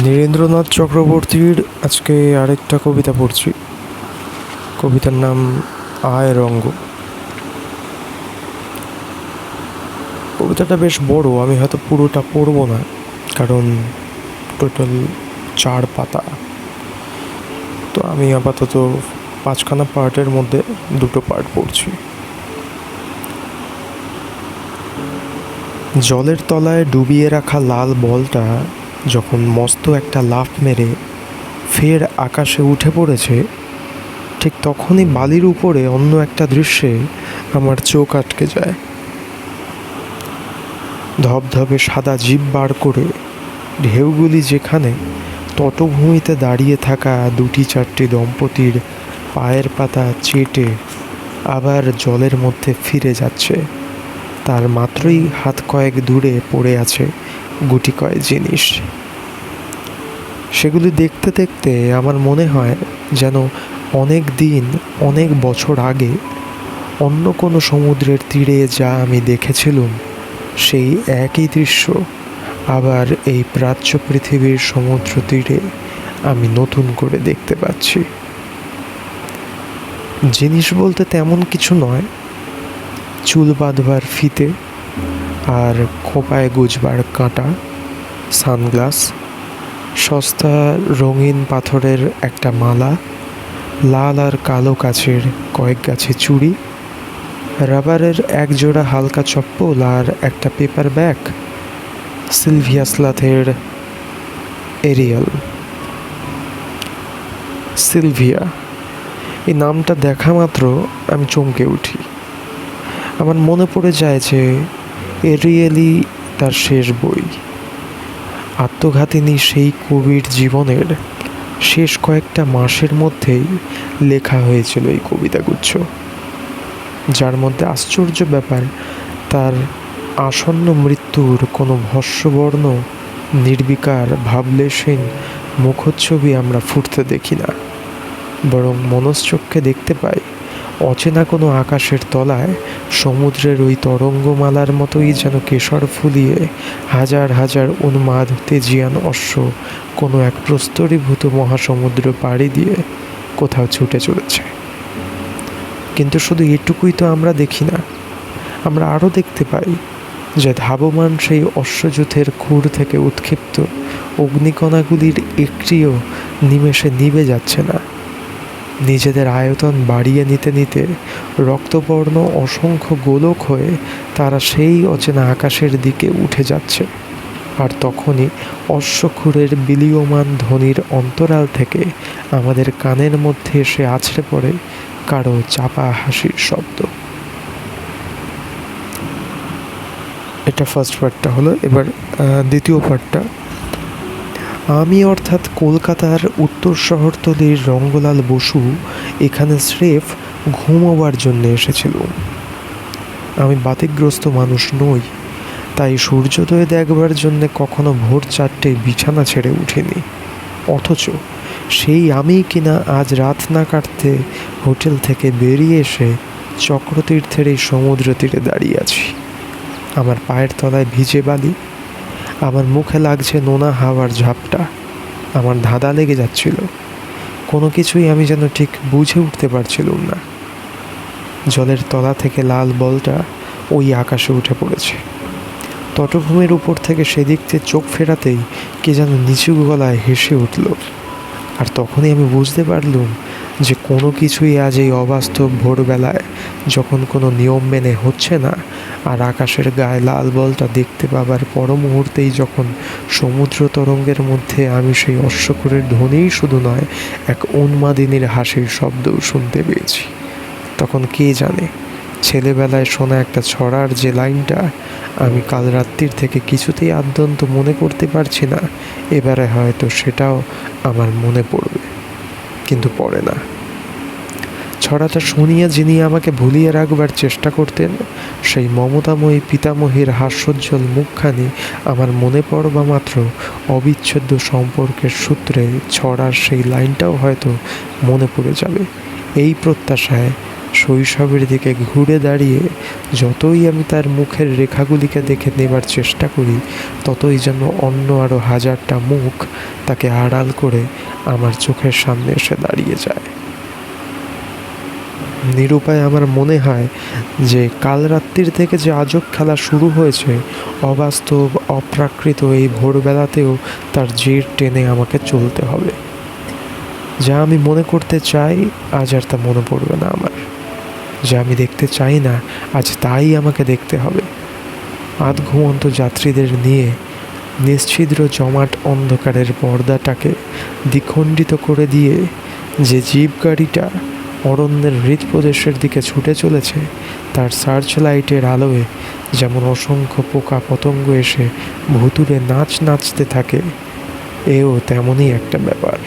নীরেন্দ্রনাথ চক্রবর্তীর আজকে আরেকটা কবিতা পড়ছি। কবিতার নাম আয় রঙ্গ। কবিতাটা বেশ বড়, আমি হয়তো পুরোটা পড়ব না, কারণ টোটাল চার পাতা। তো আমি আপাতত পাঁচখানা পার্টের মধ্যে দুটো পার্ট পড়ছি। জলের তলায় ডুবিয়ে রাখা লাল বলটা যখন মস্ত একটা লাফ মেরে ফের আকাশে উঠে পড়েছে, ঠিক তখনই বালির উপরে অন্য একটা দৃশ্যে আমার চোখ আটকে যায়। ধবধবে সাদা জিভ বার করে ঢেউগুলি যেখানে তটভূমিতে দাঁড়িয়ে থাকা দুটি চারটি দম্পতির পায়ের পাতা চেটে আবার জলের মধ্যে ফিরে যাচ্ছে। তার মাত্রই হাত কয়েক দূরে পড়ে আছে গুটি কয়েক জিনিস। সেগুলি দেখতে দেখতে আমার মনে হয় যেন অনেক দিন, অনেক বছর আগে অন্য কোনো সমুদ্রের তীরে যা আমি দেখেছিলুম, সেই একই দৃশ্য আবার এই প্রাচ্য পৃথিবীর সমুদ্র তীরে আমি নতুন করে দেখতে পাচ্ছি। জিনিস বলতে তেমন কিছু নয়। চুল বাঁধবার ফিতে আর খোপায় গুজবার কাঁটা, সানগ্লাস, সস্তা রঙিন পাথরের একটা মালা, লাল আর কালো কাছের কয়েক গাছে চুড়ি, রাবারের এক জোড়া হালকা চপ্পল আর একটা পেপার ব্যাগ, সিলভিয়া স্লাথের এরিয়াল। সিলভিয়া, এই নামটা দেখা মাত্র আমি চমকে উঠি। আমার মনে পড়ে যায় যে এরিয়েলি তার শেষ বই। আত্মঘাতিনী সেই কবির জীবনের শেষ কয়েকটা মাসের মধ্যেই লেখা হয়েছিল এই কবিতাগুচ্ছ। যার মধ্যে আশ্চর্য ব্যাপার, তার আসন্ন মৃত্যুর কোনো ভস্যবর্ণ নির্বিকার ভাবলেশহীন মুখচ্ছবি আমরা ফুটতে দেখি না, বরং মনশ্চক্ষে দেখতে পাই অচেনা কোনো আকাশের তলায় সমুদ্রের ওই তরঙ্গমালার মতোই যেন কেশর ফুলিয়ে হাজার হাজার উন্মাদ তেজিয়ান অশ্ব কোনো এক প্রস্তরীভূত মহাসমুদ্র পাড়ি দিয়ে কোথাও ছুটে চলেছে। কিন্তু শুধু এটুকুই তো আমরা দেখি না, আমরা আরও দেখতে পাই যে ধাবমান সেই অশ্বযুথের খুর থেকে উৎক্ষিপ্ত অগ্নিকণাগুলির একটিও নিমেষে নিভে যাচ্ছে না। নিজেদের আয়তন বাড়িয়ে নিতে নিতে রক্তবর্ণ অসংখ্য গোলক হয়ে তারা সেই অচেনা আকাশের দিকে উঠে যাচ্ছে। আর তখনই অশ্বক্ষুরের বিলীয়মান ধ্বনির অন্তরাল থেকে আমাদের কানের মধ্যে এসে আছড়ে পড়ে কারও চাপা হাসির শব্দ। এটা ফার্স্ট পার্টটা হলো। এবার দ্বিতীয় পার্টটা আমি অর্থাৎ কলকাতার উত্তর শহরতলির রঙ্গলাল বসু এখানে স্রেফ ঘুমোবার জন্য এসেছিল। আমি বাতিগ্রস্ত মানুষ নই, তাই সূর্যোদয় দেখবার জন্যে কখনো ভোর চারটে বিছানা ছেড়ে উঠিনি। অথচ সেই আমি কিনা আজ রাত না কাটতে হোটেল থেকে বেরিয়ে এসে চক্রতীর্থের এই সমুদ্র তীরে দাঁড়িয়ে আছি। আমার পায়ের তলায় ভিজে বালি আমার মুখে লাগছে নোনা হাওয়ার ঝাপটা। আমার ধাঁধা লেগে যাচ্ছিল। কোনো কিছুই আমি যেন ঠিক বুঝে উঠতে পারছিলাম না। জলের তলা থেকে লাল বলটা ওই আকাশে উঠে পড়েছে। তটভূমির উপর থেকে সেদিকতে চোখ ফেরাতেই কে যেন নিচু গলায় হেসে উঠল। আর তখনই আমি বুঝতে পারলুম যে কোনো কিছুই আজ এই অবাস্তব ভোরবেলায় যখন কোনো নিয়ম মেনে হচ্ছে না, আর আকাশের গায়ে লাল বলটা দেখতে পাবার পর মুহূর্তেই যখন সমুদ্র তরঙ্গের মধ্যে আমি সেই অশ্বকুরের ধ্বনিই শুধু নয়, এক উন্মাদিনীর হাসির শব্দও শুনতে পেয়েছি। তখন কে জানে, ছেলেবেলায় শোনা একটা ছড়ার যে লাইনটা আমি কাল রাত্রির থেকে কিছুতেই আদ্যন্ত মনে করতে পারছি না, এবারে হয়তো সেটাও আমার মনে পড়বে। কিন্তু পড়ে না। ছড়াটা শুনিয়া যিনি আমাকে ভুলিয়ে রাখবার চেষ্টা করতেন, সেই মমতাময়ী পিতামহীর হাস্যোজ্জ্বল মুখখানি আমার মনে পড়বা মাত্র অবিচ্ছেদ্য সম্পর্কের সূত্রে ছড়ার সেই লাইনটাও হয়তো মনে পড়ে যাবে। এই প্রত্যাশায় শৈশবের দিকে ঘুরে দাঁড়িয়ে যতই আমি তার মুখের রেখাগুলিকে দেখে নেবার চেষ্টা করি, ততই যেন অন্য আরও হাজারটা মুখ তাকে আড়াল করে আমার চোখের সামনে এসে দাঁড়িয়ে যায়। নিরুপায় আমার মনে হয় যে কাল রাত্রির থেকে যে আজব খেলা শুরু হয়েছে, অবাস্তব, অপ্রাকৃত এই ভোরবেলাতেও তার জের টেনে আমাকে চলতে হবে। যা আমি মনে করতে চাই, আজ আর তা মনে পড়বে না আমার। যা আমি দেখতে চাই না, আজ তাই আমাকে দেখতে হবে। আধ ঘুমন্ত যাত্রীদের নিয়ে নিশ্ছিদ্র জমাট অন্ধকারের পর্দাটাকে দ্বিখণ্ডিত করে দিয়ে যে জিপ গাড়িটা অরণ্যের হৃদপ্রদেশের দিকে ছুটে চলেছে, তার সার্চ লাইটের আলোয় যেমন অসংখ্য পোকা পতঙ্গ এসে ভুতুরে নাচ নাচতে থাকে, এও তেমনই একটা ব্যাপার।